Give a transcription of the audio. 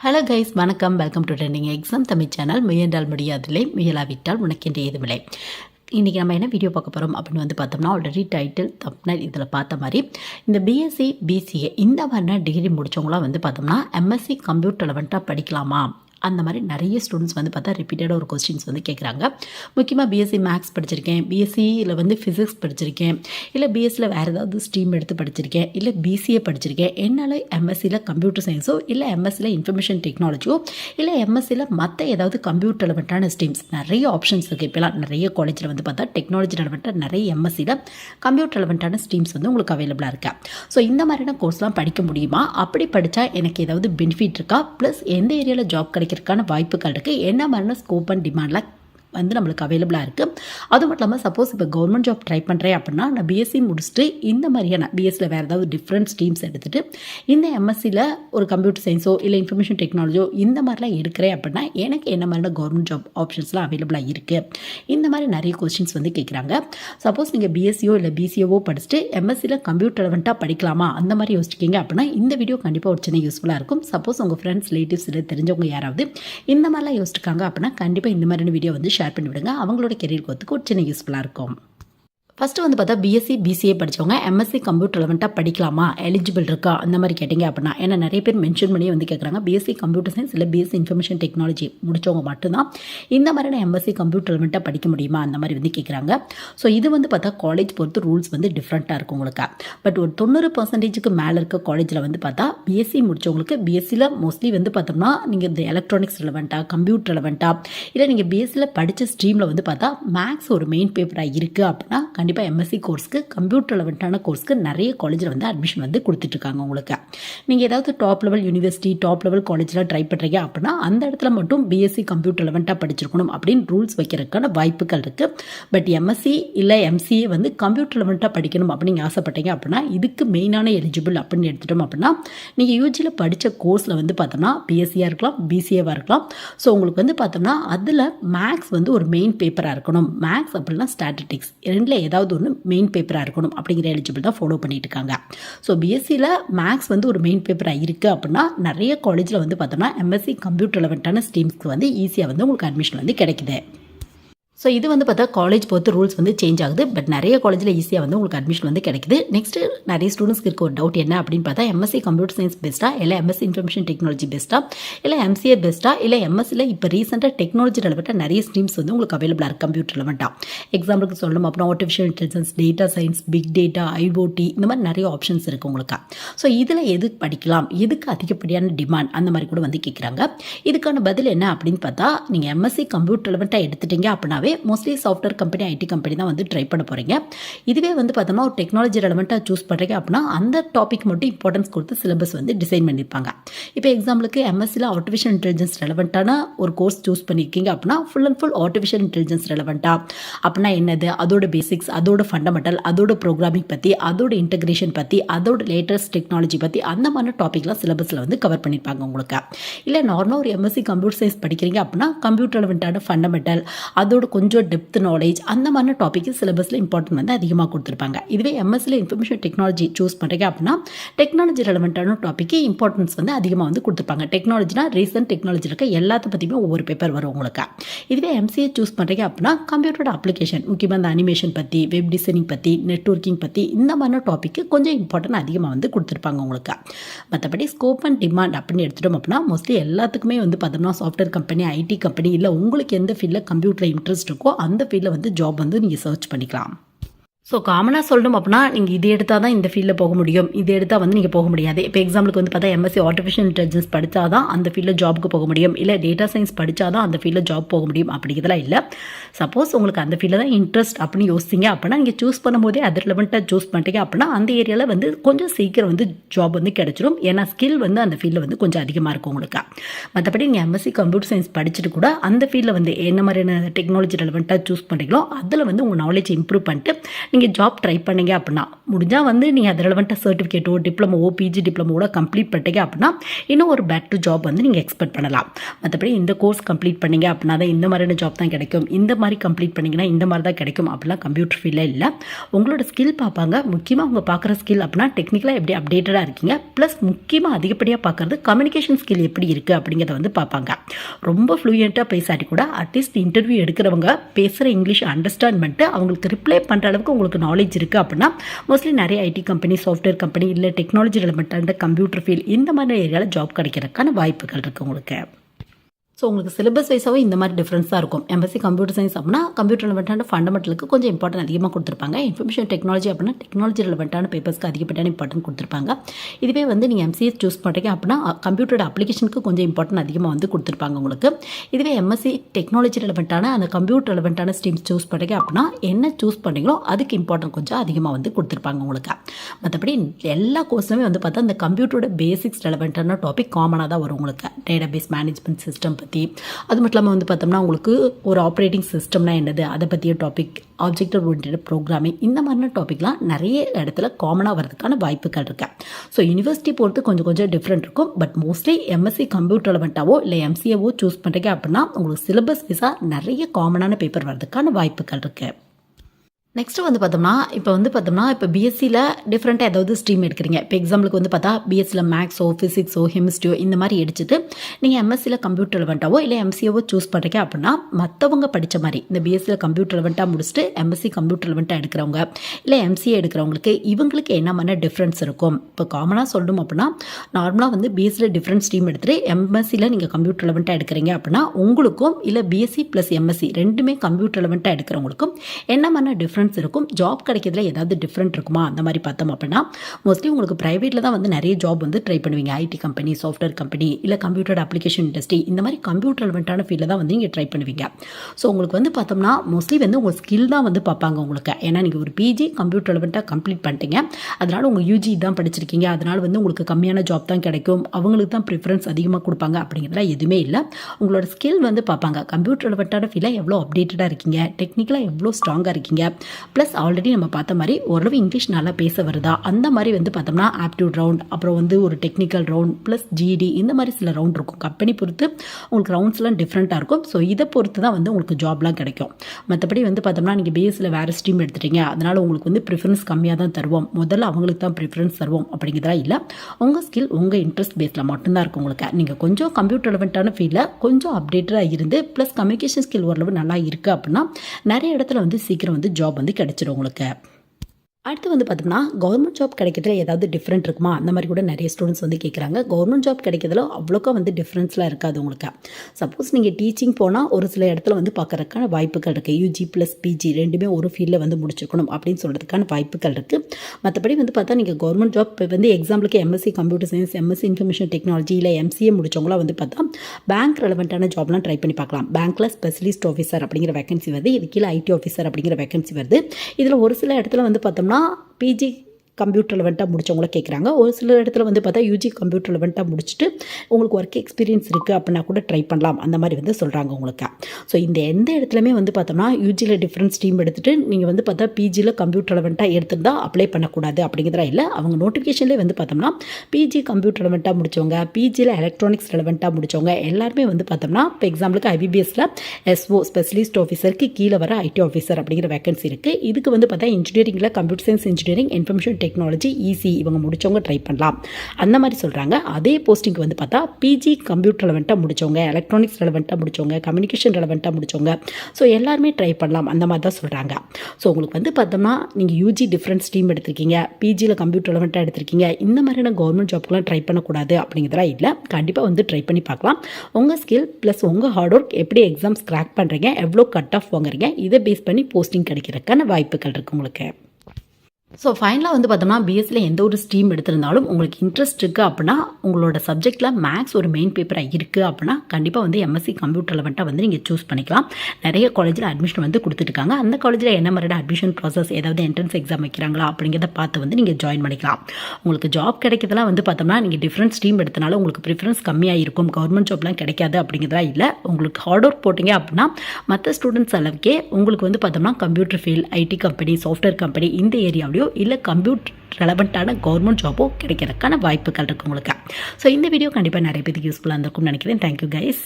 Hello guys வணக்கம். Welcome to trending exam Tamil channel முயன்றால் முடியாதில்லை முயலாவிட்டால் உனக்கென்று ஏதுமில்லை இன்றைக்கி நம்ம என்ன வீடியோ பார்க்க போகிறோம் அப்படின்னு வந்து பார்த்தோம்னா ஆல்ரெடி டைட்டில் தப்னர் இதில் பார்த்த மாதிரி இந்த பிஎஸ்சி பிசிஏ இந்த மாதிரினா டிகிரி முடித்தவங்களாம் வந்து பார்த்தோம்னா எம்எஸ்சி கம்ப்யூட்டர் லெவன்ட்டாக படிக்கலாமா? அந்த மாதிரி நிறைய ஸ்டூடெண்ட்ஸ் வந்து பார்த்தா ரிப்பீட்டடாக ஒரு கொஸ்டின்ஸ் வந்து கேட்குறாங்க முக்கியமாக பிஎஸ்சி மேக்ஸ் படிச்சிருக்கேன். பிஎஸ்சியில் வந்து ஃபிசிக்ஸ் படிச்சிருக்கேன். இல்லை பிஎஸ்சியில் வேறு ஏதாவது ஸ்ட்ரீம் எடுத்து படிச்சிருக்கேன். இல்லை பிசிஏ படிச்சிருக்கேன். என்னால் எம்எஸ்சியில் கம்ப்யூட்டர் சயின்ஸோ இல்லை எம்எஸ்சியில் இன்ஃபர்மேஷன் டெக்னாலஜியோ இல்லை எம்எஸ்சியில் மற்ற ஏதாவது கம்ப்யூட்டர் ரெலவெண்ட்டான ஸ்ட்ரீம்ஸ் நிறைய ஆப்ஷன்ஸ் இருக்குது இப்போலாம் நிறைய காலேஜில் வந்து பார்த்தா டெக்னாலஜி ரெலவெண்ட்டாக நிறைய எம்எஸ்சியில் கம்ப்யூட்டர் ரெலவெண்ட்டான ஸ்ட்ரீம்ஸ் வந்து உங்களுக்கு அவைலபிளாக இருக்கா? ஸோ இந்த மாதிரியான கோர்ஸ்லாம் படிக்க முடியுமா? அப்படி படித்தா எனக்கு ஏதாவது பெனிஃபிட் இருக்கா? ப்ளஸ் எந்த ஏரியாவில் ஜாப் கிடைக்கும் கிடைக்கிறதுக்கான வாய்ப்புகள் இருக்குது என்ன மாதிரியான ஸ்கோப் அண்ட் டிமாண்ட்லாம் வந்து நம்மளுக்கு அவைலபிளாக இருக்குது அது மட்டும் இல்லாமல் சப்போஸ் இப்போ கவர்மெண்ட் ஜாப் ட்ரை பண்ணுறேன் அப்படின்னா நான் பிஎஸ்சி முடிச்சுட்டு இந்த மாதிரியான பிஎஸ்சியில் வேறு ஏதாவது டிஃப்ரெண்ட் ஸ்ட்ரீம்ஸ் எடுத்துகிட்டு இந்த எம்எஸ்சியில் ஒரு கம்ப்யூட்டர் சயின்ஸோ இல்லை இன்ஃபர்மேஷன் டெக்னாலஜியோ இந்த மாதிரிலாம் எடுக்கிறேன் அப்படின்னா எனக்கு என்ன மாதிரியான கவர்மெண்ட் ஜாப் ஆப்ஷன்ஸ்லாம் அவைலபிளாக இருக்குது இந்த மாதிரி நிறைய கொஸ்டின்ஸ் வந்து கேட்குறாங்க சப்போஸ் நீங்கள் பிஎஸ்சியோ இல்லை பிசிஓவோ படிச்சுட்டு எம்எஸ்சியில் கம்ப்யூட்டர் ரெலவெண்ட்டாக படிக்கலாமா? அந்த மாதிரி யோசிச்சிருக்கீங்க அப்படின்னா இந்த வீடியோ கண்டிப்பாக ஒரு சின்ன யூஸ்ஃபுல்லாக இருக்கும். சப்போஸ் உங்கள் ஃப்ரெண்ட்ஸ் ரிலேட்டிவ்ஸ் இல்லை தெரிஞ்சவங்க யாராவது இந்த மாதிரிலாம் யோசிச்சிருக்காங்க அப்படின்னா கண்டிப்பாக இந்த மாதிரியான வீடியோ வந்து ஷேர் பண்ணி விடுங்க அவங்களோட கெரியர் கோத்துக்கு ஒரு சின்ன யூஸ்ஃபுல்லாக இருக்கும். ஃபஸ்ட்டு வந்து பார்த்தா பிஎஸ்சி பிசிஏ படித்தவங்க எம்எஸ்சி கம்ப்யூட்டர் லெவன்ட்டாக படிக்கலாமா? எலிஜிபிள் இருக்கா? அந்த மாதிரி கேட்டிங்க அப்படின்னா ஏன்னா நிறைய பேர் மென்ஷன் பண்ணி வந்து கேட்குறாங்க பிஎஸ்சி கம்ப்யூட்டர் சயின்ஸ் இல்லை பிஎஸ்சி இன்ஃபர்மேஷன் டெக்னாலஜி முடித்தவங்க மட்டும்தான் இந்த மாதிரியான எம்எஸ்சி கம்ப்யூட்டர் லெவன்ட்டாக படிக்க முடியுமா? அந்த மாதிரி வந்து கேட்குறாங்க ஸோ இது வந்து பார்த்தா காலேஜ் பொறுத்து ரூல்ஸ் வந்து டிஃப்ரெண்ட்டாக இருக்கும் உங்களுக்கு. பட் ஒரு தொண்ணூறு பர்சன்டேஜுக்கு மேலே இருக்க காலேஜில் வந்து பார்த்தா பிஎஸ்சி முடித்தவங்களுக்கு பிஎஸ்சியில் மோஸ்ட்லி வந்து பார்த்தோம்னா நீங்கள் இந்த எலக்ட்ரானிக்ஸ் ரிலவெண்ட்டாக கம்ப்யூட்டர் ரிலவெண்ட்டாக இல்லை நீங்கள் பிஎஸ்சியில் படித்த ஸ்ட்ரீமில் வந்து பார்த்தா மேக்ஸ் ஒரு மெயின் பேப்பராக இருக்குது அப்படின்னா கண்டிப்பாக எம்எஸ்சி கோர்ஸ்க்கு கம்ப்யூட்டர் ரெலவெண்ட்டான கோர்ஸ்க்கு நிறைய காலேஜில் வந்து அட்மிஷன் வந்து கொடுத்துட்ருக்காங்க உங்களுக்கு. நீங்கள் ஏதாவது top level university top level காலேஜில் ட்ரை பண்ணுறீங்க அப்படின்னா அந்த இடத்துல மட்டும் பிஎஸ்சி கம்ப்யூட்டர் லெவன்ட்டாக படிச்சிருக்கணும் அப்படின்னு ரூல்ஸ் வைக்கிறதுக்கான வாய்ப்புகள் இருக்குது பட் எம்எஸ்சி இல்லை எம்சிஏ வந்து கம்ப்யூட்டர் லெவன்ட்டாக படிக்கணும் அப்படின்னு ஆசைப்பட்டீங்க அப்படின்னா இதுக்கு மெயினான எலிஜிபிள் அப்படின்னு எடுத்துட்டோம் அப்படின்னா நீங்கள் யூஜியில் படித்த கோர்ஸில் வந்து பார்த்தோம்னா பிஎஸ்சியாக இருக்கலாம் பிசிஏவாக இருக்கலாம். ஸோ உங்களுக்கு வந்து பார்த்தோம்னா அதில் மேக்ஸ் வந்து ஒரு மெயின் பேப்பராக இருக்கணும். மேக்ஸ் அப்படின்னா ஸ்டாட்டிஸ்டிக்ஸ் ரெண்டில் ஏதாவது ஒன்று மெயின் பேப்பராக இருக்கணும் அப்படிங்கிற எலிஜிபிள் தான் ஃபாலோ பண்ணிட்டு இருக்காங்க ஸோ பிஎஸ்சியில் மேக்ஸ் வந்து ஒரு மெயின் பேப்பராக இருக்குது அப்படின்னா நிறைய காலேஜில் வந்து பார்த்தோம்னா எம்எஸ்சி கம்ப்யூட்டர் லெவன்ட்டான ஸ்ட்ரீம்ஸ்க்கு வந்து ஈஸியாக வந்து உங்களுக்கு அட்மிஷன் வந்து கிடைக்குது. ஸோ இது வந்து பார்த்தா காலேஜ் பொறுத்து ரூல்ஸ் வந்து சேஞ்ச் ஆகுது. பட் நிறைய காலேஜில் ஈஸியாக வந்து உங்களுக்கு அட்மிஷன் வந்து கிடைக்குது. நெக்ஸ்ட்டு நிறைய ஸ்டூடெண்ட்ஸ்க்கு இருக்க ஒரு டவுட் என்ன அப்படின்னு பார்த்தா எம்எஸ்சி கம்ப்யூட்டர் சயின்ஸ் பெஸ்ட்டாக இல்லை எம்எஸ்சி இன்ஃபர்மேஷன் டெக்னாலஜி பெஸ்ட்டாக இல்லை எம்சிஏ பெஸ்ட்டாக இல்லை எம்எஸ்சியில் இப்போ ரீசெண்டாக டெக்னாலஜி ரெலவெண்ட்டாக நிறைய ஸ்ட்ரீம்ஸ் வந்து உங்களுக்கு அவைலபிளாக இருக்குது கம்ப்யூட்டர் ரெலவெண்ட்டாக எக்ஸாம்பிளுக்கு சொல்லணும் அப்படின்னா artificial intelligence data science big data IoT இந்த மாதிரி நிறைய ஆப்ஷன்ஸ் இருக்குது உங்களுக்கு. ஸோ இதில் எது படிக்கலாம்? எதுக்கு அதிகப்படியான டிமாண்ட் அந்த மாதிரி கூட வந்து கேட்குறாங்க இதுக்கான பதில் என்ன அப்படின்னு பார்த்தா நீங்கள் எம்எஸ்சி கம்ப்யூட்டர் ரெலவெண்ட்டாக எடுத்துட்டீங்க அப்படின்னாவே mostly software company IT company தான் வந்து ட்ரை பண்ண போகிறீங்க இதுவே வந்து பார்த்தோம்னா ஒரு டெக்னாலஜி ரெலவெண்ட்டாக சூஸ் பண்ணுறீங்க அப்படின்னா அந்த டாபிக் மட்டும் இம்பார்ட்டன்ஸ் கொடுத்து சிலபஸ் வந்து டிசைன் பண்ணியிருப்பாங்க இப்போ எக்ஸாம்பிளுக்கு எம்எஸ்சியில் ஆர்டிஃபிஷியல் இன்டெலிஜென்ஸ் ரெலவெண்ட்டான ஒரு கோர்ஸ் சூஸ் பண்ணியிருக்கீங்க அப்படின்னா full and full artificial intelligence ரெலவெண்ட்டாக அப்படின்னா என்னது? அதோட பேசிக்ஸ் அதோட ஃபண்டமெண்டல் அதோட ப்ரோக்ராமிங் பற்றி அதோட இன்டகிரேஷன் பற்றி அதோட லேட்டஸ்ட் டெக்னாலஜி பற்றி அந்த மாதிரி டாப்பிக்லாம் சிலபஸில் வந்து கவர் பண்ணியிருப்பாங்க உங்களுக்கு. இல்லை நார்மலாக ஒரு எம்எஸ்சி கம்ப்யூட்டர் சயின்ஸ் படிக்கிறீங்க அப்படின்னா கம்ப்யூட்டர் ரெலவெண்ட்டான ஃபண்டமெண்டல் அதோட கொஞ்சம் டெப்த் நாலேஜ் அந்த மாதிரி டாபிக் சிலபஸில் இம்பார்ட்டன்ட் வந்து அதிகமாக கொடுத்துருப்பாங்க. இதுவே எம்எஸ்சியில் இன்ஃபர்மேஷன் டெக்னாலஜி சூஸ் பண்ணுறீங்க அப்படின்னா டெக்னாலஜி ரெலவெண்ட்டான டாப்பிக்கு இம்பார்ட்டன்ஸ் வந்து அதிகமாக வந்து கொடுத்துருப்பாங்க. டெக்னாலஜினா ரீசன்ட் டெக்னாலஜி இருக்க எல்லாத்த பற்றியுமே ஒவ்வொரு பேப்பர் வரும் உங்களுக்கு. இதுவே எம்சிஏ சூஸ் பண்ணுறீங்க அப்படின்னா கம்ப்யூட்டரோட அப்ளிகேஷன் முக்கியமாக இந்த அனிமேஷன் பற்றி வெப் டிசைனிங் பற்றி நெட்ஒர்க்கிங் பற்றி இந்த மாதிரி டாப்பிக்கு கொஞ்சம் இம்பார்ட்டன்ட் அதிகமாக வந்து கொடுத்துருப்பாங்க உங்களுக்கு. மற்றபடி ஸ்கோப் அண்ட் டிமாண்ட் அப்படின்னு எடுத்துட்டோம் அப்படின்னா மோஸ்ட்லி எல்லாத்துக்குமே வந்து பார்த்தோம்னா சாஃப்ட்வேர் கம்பெனி ஐடி கம்பெனி இல்லை உங்களுக்கு எந்த ஃபீல்டில் கம்ப்யூட்டர் இன்ட்ரெஸ்ட் இருக்கோ அந்த ஃபீல்டில் வந்து ஜாப் வந்து நீங்கள் சர்ச் பண்ணிக்கலாம். ஸோ காமனாக சொல்லணும் அப்படின்னா நீங்கள் இது எடுத்தால் தான் இந்த ஃபீல்டில் போக முடியும். இது எடுத்தால் வந்து நீங்கள் போக முடியாது. இப்போ எக்ஸாம்பிளுக்கு வந்து பார்த்தா எம்எஸ்சி ஆர்டிஃபிஷியல் இன்டெலிஜென்ஸ் படித்தா தான் அந்த ஃபீல்டில் ஜாபுக்கு போக முடியும். இல்லை டேட்டா சயின்ஸ் படித்தா தான் அந்த ஃபீல்டில் ஜாப் போக முடியும். அப்படிங்கிறதுலாம் இல்லை. சப்போஸ் உங்களுக்கு அந்த ஃபீல்டில் தான் இன்ட்ரெஸ்ட் அப்படின்னு யோசிச்சிங்க அப்படின்னா நீங்கள் சூஸ் பண்ணும்போதே அது ரிலவெண்ட்டாக சூஸ் பண்ணிட்டீங்க அப்படின்னா அந்த ஏரியாவில் வந்து கொஞ்சம் சீக்கிரம் வந்து ஜாப் வந்து கிடச்சிரும். ஏன்னா ஸ்கில் வந்து அந்த ஃபீல்டில் வந்து கொஞ்சம் அதிகமாக இருக்கும் உங்களுக்கு. மற்றபடி நீங்கள் எம்எஸ்சி கம்ப்யூட்டர் சயின்ஸ் படிச்சுட்டு கூட அந்த ஃபீல்டில் வந்து என்ன மாதிரியான டெக்னாலஜி ரிலவெண்ட்டாக சூஸ் பண்ணுறீங்களோ அதில் வந்து உங்கள் நாலேஜ் இம்ப்ரூவ் பண்ணிட்டு நீங்கள் ஜாப் ட்ரை பண்ணீங்க அப்படின்னா முடிஞ்சால் வந்து நீங்கள் அது ரெலவெண்ட்டாக சர்டிஃபிகேட்டோ டிப்ளமோவோ பிஜி டிப்ளமோவோட கம்ப்ளீட் பண்ணிட்டீங்க அப்படின்னா இன்னும் ஒரு பெட்டர் டு ஜாப் வந்து நீங்கள் எக்ஸ்பெக்ட் பண்ணலாம். மற்றபடி இந்த கோர்ஸ் கம்ப்ளீட் பண்ணீங்க அப்படின்னா தான் இந்த மாதிரியான ஜாப் தான் கிடைக்கும். இந்த மாதிரி கம்ப்ளீட் பண்ணிங்கன்னா இந்த மாதிரி தான் கிடைக்கும் அப்படிலாம் கம்ப்யூட்டர் ஃபீல்டில் இல்லை. உங்களோட ஸ்கில் பார்ப்பாங்க. முக்கியமாக அவங்க பார்க்குற ஸ்கில் அப்படின்னா டெக்னிக்கலாக எப்படி அப்டேட்டடாக இருக்கீங்க. ப்ளஸ் முக்கியமாக அதிகப்படியாக பார்க்குறது கம்யூனிகேஷன் ஸ்கில் எப்படி இருக்குது அப்படிங்கிறத வந்து பார்ப்பாங்க. ரொம்ப ஃப்ளூயண்ட்டாக பேசாட்டி கூட அட்லீஸ்ட் இன்டர்வியூ எடுக்கிறவங்க பேசுகிற இங்கிலீஷ் அண்டர்ஸ்டாண்ட் பண்ணிட்டு அவங்களுக்கு ரிப்ளை பண்ணுற அளவுக்கு உங்களுக்கு நாலேஜ் இருக்குது அப்படின்னா மோஸ்ட்லி நிறைய ஐடி கம்பெனி சாஃப்ட்வேர் கம்பெனி இல்லை டெக்னாலஜி ரிலமெண்ட்டான கம்ப்யூட்டர் ஃபீல்ட் இந்த மாதிரி ஏரியாவில் ஜாப் கிடைக்கிறதுக்கான வாய்ப்புகள் இருக்குது உங்களுக்கு. ஸோ உங்களுக்கு சிலபஸ் வைஸாகவே இந்த மாதிரி டிஃப்ரென்ஸ் தான் இருக்கும். எம்எஸ்சி கம்ப்யூட்டர் சயின்ஸ் அப்படின்னா கம்ப்யூட்டர் ரிலவெண்ட்டான ஃபண்டமெண்டலுக்கு கொஞ்சம் இம்பார்ட்டன் அதிகமாக கொடுத்துருப்பாங்க. இன்ஃபர்மேஷன் டெக்னாலஜி அப்படின்னா டெக்னாலஜி ரிலவெண்ட்டான பேப்பர்ஸ்க்கு அதிகப்பட்டான இம்பார்ட்டன் கொடுத்துருப்பாங்க. இதுவே வந்து நீங்கள் எம்சிஎஸ் சூஸ் பண்ணுறீங்க அப்படின்னா கம்ப்யூட்டரோட அப்ளிகேஷனுக்கு கொஞ்சம் இம்பார்ட்டன் அதிகமாக வந்து கொடுத்துருப்பாங்க உங்களுக்கு. இதுவே எம்எஸ்சி டெக்னாலஜி ரிலவெண்ட்டான அந்த கம்ப்யூட்டர் ரிலவெண்ட்டான ஸ்ட்ரீம்ஸ் சூஸ் பண்ணுறீங்க அப்படின்னா என்ன சூஸ் பண்ணுறீங்களோ அதுக்கு இம்பார்ட்டன் கொஞ்சம் அதிகமாக வந்து கொடுத்துருப்பாங்க உங்களுக்கு. மற்றபடி எல்லா கோர்ஸுமே வந்து பார்த்தா அந்த கம்ப்யூட்டரோட பேசிக்ஸ் ரெலவெண்ட்டான டாபிக் காமனாக தான் வரும் உங்களுக்கு. டேட்டா பேஸ் மேனேஜ்மெண்ட் சிஸ்டம் பற்றி அது மட்டும் இல்லாமல் வந்து பார்த்தோம்னா உங்களுக்கு ஒரு ஆப்ரேட்டிங் சிஸ்டம்னா என்னது? அதை பற்றிய டாபிக் ஆப்ஜெக்ட் ஓரியன்ட் ப்ரோக்ராமிங் இந்த மாதிரியான டாபிக்லாம் நிறைய இடத்துல காமனாக வரதுக்கான வாய்ப்புகள் இருக்கேன் ஸோ யூனிவர்சிட்டி போகிறது கொஞ்சம் கொஞ்சம் டிஃப்ரெண்ட் இருக்கும். பட் மோஸ்ட்லி எம்எஸ்சி கம்ப்யூட்டர் ரெலவெண்ட்டாவோ இல்லை எம்சிஏவோ சூஸ் பண்ணுறீங்க அப்படின்னா உங்களுக்கு சிலபஸ் வைஸாக நிறைய காமனான பேப்பர் வரதுக்கான வாய்ப்புகள் இருக்குது நெக்ஸ்ட் வந்து பார்த்தோம்னா இப்போ வந்து பார்த்தோம்னா இப்போ பிஎஸ்சியில் டிஃப்ரெண்ட்டாக ஏதாவது ஸ்ட்ரீம் எடுக்கிறீங்க. இப்போ எக்ஸாம்பிளுக்கு வந்து பார்த்தா பிஎஸ்சியில் மேக்ஸோ ஃபிசிக்ஸோ கெமிஸ்ட்ரியோ இந்த மாதிரி எடுத்துட்டு நீங்கள் எம்எஸ்சியில் கம்ப்யூட்டர் லெவன்ட்டாவோ இல்லை எம்சிஓவோ சூஸ் பண்ணுறீங்க அப்படின்னா மற்றவங்க படித்த மாதிரி இந்த பிஎஸ்சியில் கம்ப்யூட்டர் லெவன்ட்டாக முடிச்சுட்டு எம்எஸ்சி கம்ப்யூட்டர் லெவன்ட்டாக எடுக்கிறவங்க இல்லை எம்சிஏ எடுக்கிறவங்களுக்கு இவங்களுக்கு என்ன மாதிரி டிஃப்ரென்ஸ் இருக்கும்? இப்போ காமனாக சொல்லணும் அப்படின்னா நார்மலாக வந்து பிஎஸ்சியில் டிஃப்ரெண்ட் ஸ்ட்ரீம் எடுத்துகிட்டு எம்எஸ்சியில் நீங்கள் கம்ப்யூட்டர் லெவன்ட்டாக எடுக்கிறீங்க அப்படின்னா உங்களுக்கும் இல்லை பிஎஸ்சி ப்ளஸ் எம்எஸ்சி ரெண்டுமே கம்ப்யூட்டர் லெவன்ட்டாக எடுக்கிறவங்களுக்கும் என்ன மாதிரி டிஃப்ரென்ஸ் இருக்கும். ஜாப் கிடைக்கிறதுல ஏதாவது டிஃப்ரெண்ட் இருக்குமா? அந்த மாதிரி பார்த்தோம் அப்படின்னா மோஸ்ட்லி உங்களுக்கு ப்ரைவேட்டில் தான் வந்து நிறைய ஜாப் வந்து ட்ரை பண்ணுவீங்க. ஐடி கம்பெனி சாஃப்ட்வேர் கம்பெனி இல்லை கம்ப்யூட்டர் அப்ளிகேஷன் இண்டஸ்ட்ரி இந்த மாதிரி கம்ப்யூட்டர் ரெலவெண்ட்டான ஃபீல்டில் தான் வந்து நீங்கள் ட்ரை பண்ணுவீங்க. ஸோ உங்களுக்கு வந்து பார்த்தோம்னா மோஸ்ட்லி வந்து உங்கள் ஸ்கில் தான் வந்து பார்ப்பாங்க உங்களுக்கு. ஏன்னா நீங்கள் ஒரு பிஜி கம்ப்யூட்டர் ரெலவெண்ட்டாக கம்ப்ளீட் பண்ணிட்டீங்க. அதனால் உங்கள் யூஜி தான் படிச்சிருக்கீங்க. அதனால் வந்து உங்களுக்கு கம்மியான ஜாப் தான் கிடைக்கும். அவங்களுக்கு தான் ப்ரிஃபரன்ஸ் அதிகமாக கொடுப்பாங்க அப்படிங்கிறதுலாம் எதுவுமே இல்லை. உங்களோட ஸ்கில் வந்து பார்ப்பாங்க. கம்ப்யூட்டர் ரெலவெண்ட்டான ஃபீல்டில் எவ்வளோ அப்டேட்டடாக இருக்கீங்க? டெக்னிக்கலாக எவ்வளோ ஸ்ட்ராங்காக இருக்கீங்க? ப்ளஸ் ஆல்ரெடி நம்ம பார்த்த மாதிரி ஓரளவு இங்கிலீஷ் நல்லா பேச வருதா? அந்த மாதிரி வந்து பார்த்தோம்னா ஆப்டியூட் ரவுண்ட் அப்புறம் வந்து ஒரு டெக்னிக்கல் ரவுண்ட் ப்ளஸ் ஜிடி இந்த மாதிரி சில ரவுண்ட் இருக்கும். கம்பெனி பொறுத்து உங்களுக்கு ரவுண்ட்ஸ்லாம் டிஃப்ரெண்ட்டாக இருக்கும். ஸோ இதை பொறுத்து தான் வந்து உங்களுக்கு ஜாப்லாம் கிடைக்கும். மற்றபடி வந்து பார்த்தோம்னா நீங்கள் பிஎஸ்சியில் வேறு ஸ்ட்ரீம் எடுத்துட்டீங்க. அதனால் உங்களுக்கு வந்து ப்ரிஃபரன்ஸ் கம்மியாக தான் தருவோம். முதல்ல அவங்களுக்கு தான் ப்ரிஃபரன்ஸ் தருவோம் அப்படிங்கிறதா இல்லை. உங்கள் ஸ்கில் உங்கள் இன்ட்ரெஸ்ட் பேஸில் மட்டும்தான் இருக்கும் உங்களுக்கு. நீங்கள் கொஞ்சம் கம்ப்யூட்டர் ரெலவெண்ட்டான ஃபீல்டில் கொஞ்சம் அப்டேட்டடாக இருந்து ப்ளஸ் கம்யூனிகேஷன் ஸ்கில் ஓரளவு நல்லா இருக்குது அப்படின்னா நிறைய இடத்துல வந்து சீக்கிரம் வந்து ஜாப் வந்து கிடைச்சிடும் உங்களுக்கு. அடுத்து வந்து பார்த்தோம்னா கவர்மெண்ட் ஜாப் கிடைக்கிறதுல ஏதாவது டிஃப்ரெண்ட் இருக்குமா? அந்த மாதிரி கூட நிறைய ஸ்டூடெண்ட்ஸ் வந்து கேட்குறாங்க கவர்மெண்ட் ஜாப் கிடைக்கிறதுல அவ்வளோக்கா வந்து டிஃப்ரென்ஸ்லாம் இருக்காது உங்களுக்கு. சப்போஸ் நீங்கள் டீச்சிங் போனால் ஒரு சில இடத்துல வந்து பார்க்கறதுக்கான வாய்ப்புகள் இருக்குது யூஜி ப்ளஸ் பிஜி ரெண்டுமே ஒரு ஃபீல்டில் வந்து முடிச்சுக்கணும் அப்படின்னு சொல்கிறதுக்கான வாய்ப்புகள் இருக்குது மற்றபடி வந்து பார்த்தா நீங்கள் கவர்மெண்ட் ஜாப் இப்போ வந்து எக்ஸாம்பிளுக்கு MSc computer science MSc information technology இல்லை எம்சிஏ முடிச்சவங்களாம் வந்து பார்த்தா பேங்க் ரெலவெண்ட்டான ஜாப்லாம் ட்ரை பண்ணி பார்க்கலாம். பேங்க்கில் ஸ்பெஷலிஸ்ட் ஆஃபீஸர் அப்படிங்கிற வேகன்சி வருது. இது கீழே ஐடி ஆஃபீஸர் அப்படிங்கிற வேகன்சி வருது. இதில் ஒரு சில இடத்துல வந்து பார்த்தோம்னா பிஜி கம்ப்யூட்டர் லெவன்ட்டாக முடிச்சவங்கள கேட்குறாங்க ஒரு சில இடத்துல வந்து பார்த்தா யூஜி கம்ப்யூட்டர் லெவன்ட்டாக முடிச்சுட்டு உங்களுக்கு ஒர்க் எக்ஸ்பீரியன்ஸ் இருக்குது அப்படின்னா கூட ட்ரை பண்ணலாம். அந்த மாதிரி வந்து சொல்கிறாங்க உங்களுக்கு. ஸோ இந்த எந்த இடத்துலையுமே வந்து பார்த்தோம்னா யூஜியில் டிஃப்ரெண்ட் ஸ்ட்ரீம் எடுத்துகிட்டு நீங்கள் வந்து பார்த்தா பிஜியில் கம்ப்யூட்டர் லெவன்ட்டாக எடுத்துருந்தா அப்ளை பண்ணக்கூடாது அப்படிங்கிறதா இல்லை. அவங்க நோட்டிஃபிகேஷன்லேயே வந்து பார்த்தோம்னா பிஜி கம்ப்யூட்டர் லெவன்ட்டாக முடித்தவங்க பிஜியில் எலக்ட்ரானிக்ஸ் ரெலவெண்ட்டாக முடிச்சவங்க எல்லாருமே வந்து பார்த்தோம்னா இப்போ எக்ஸாம்பிளுக்கு ஐபிபிஎஸ்ல எஸ்ஓ ஸ்பெஷலிஸ்ட் ஆஃபீஸருக்கு கீழே வர ஐடி ஆஃபீஸர் அப்படிங்கிற வேகன்சி இருக்குது இதுக்கு வந்து பார்த்தா இன்ஜினியரிங்கில் computer science engineering information technology EC இவங்க முடிச்சவங்க ட்ரை பண்ணலாம். அந்த மாதிரி சொல்கிறாங்க அதே போஸ்டிங்க்கு வந்து பார்த்தா பிஜி கம்ப்யூட்டர் ரெலவெண்ட்டாக முடிச்சவங்க எலக்ட்ரானிக்ஸ் ரெலவெண்ட்டாக முடிச்சவங்க கம்யூனிகேஷன் ரெலவெண்ட்டாக முடித்தவங்க ஸோ எல்லாருமே ட்ரை பண்ணலாம். அந்த மாதிரி தான் சொல்கிறாங்க ஸோ உங்களுக்கு வந்து பார்த்தோம்னா நீங்கள் யூஜி டிஃப்ரெண்ட் ஸ்ட்ரீம் எடுத்திருக்கீங்க. பிஜியில் கம்ப்யூட்டர் ரெலவெண்ட்டாக எடுத்திருக்கீங்க. இந்த மாதிரியான கவர்மெண்ட் ஜாப்க்குலாம் ட்ரை பண்ணக்கூடாது அப்படிங்கிறதெல்லாம் இல்லை. கண்டிப்பாக வந்து ட்ரை பண்ணி பார்க்கலாம். உங்கள் ஸ்கில் ப்ளஸ் உங்கள் ஹார்ட் ஒர்க் எப்படி எக்ஸாம்ஸ் கிராக் பண்ணுறீங்க எவ்வளோ கட் ஆஃப் வாங்குறீங்க இதை பேஸ் பண்ணி போஸ்டிங் கிடைக்கிறதுக்கான வாய்ப்புகள் இருக்குது உங்களுக்கு. ஸோ ஃபைனலாக வந்து பார்த்தோம்னா பிஎஸ்சியில் எந்த ஒரு ஸ்ட்ரீம் எடுத்திருந்தாலும் உங்களுக்கு இன்ட்ரெஸ்ட் இருக்குது அப்படின்னா உங்களோட சப்ஜெக்ட்டில் மேக்ஸ் ஒரு மெயின் பேப்பராக இருக்குது அப்படின்னா கண்டிப்பாக வந்து எம்எஸ்சி கம்ப்யூட்டர் லெவன்ட்டாக வந்து நீங்கள் சூஸ் பண்ணிக்கலாம். நிறைய காலேஜில் அட்மிஷன் வந்து கொடுத்துருக்காங்க அந்த காலேஜில் என்ன மாதிரியான அட்மிஷன் ப்ராசஸ் ஏதாவது என்ட்ரன்ஸ் எக்ஸாம் வைக்கிறாங்களா அப்படிங்கிறத பார்த்து வந்து நீங்கள் ஜாயின் பண்ணிக்கலாம். உங்களுக்கு ஜாப் கிடைக்கிறதுலாம் வந்து பார்த்தோம்னா நீங்கள் டிஃப்ரெண்ட் ஸ்ட்ரீம் எடுத்தனால உங்களுக்கு ப்ரிஃபரன்ஸ் கம்மியாக இருக்கும். கவர்மெண்ட் ஜாப்லாம் கிடைக்காது அப்படிங்கிறதா இல்லை. உங்களுக்கு ஹார்ட் ஒர்க் போட்டிங்க அப்படின்னா மற்ற ஸ்டூடெண்ட்ஸ் அளவுக்கே உங்களுக்கு வந்து பார்த்தோம்னா computer field IT company software company இந்த ஏரியாவிலையோ இல்லை கம்ப்யூட்டர் ரெலவெண்ட்டான கவர்மெண்ட் ஜாபோ கிடைக்கிறதுக்கான வாய்ப்புகள் இருக்குது உங்களுக்கு. ஸோ இந்த வீடியோ கண்டிப்பாக நிறைய பேருக்கு யூஸ்ஃபுல்லாக இருந்திருக்கும்னு நினைக்கிறேன். Thank you guys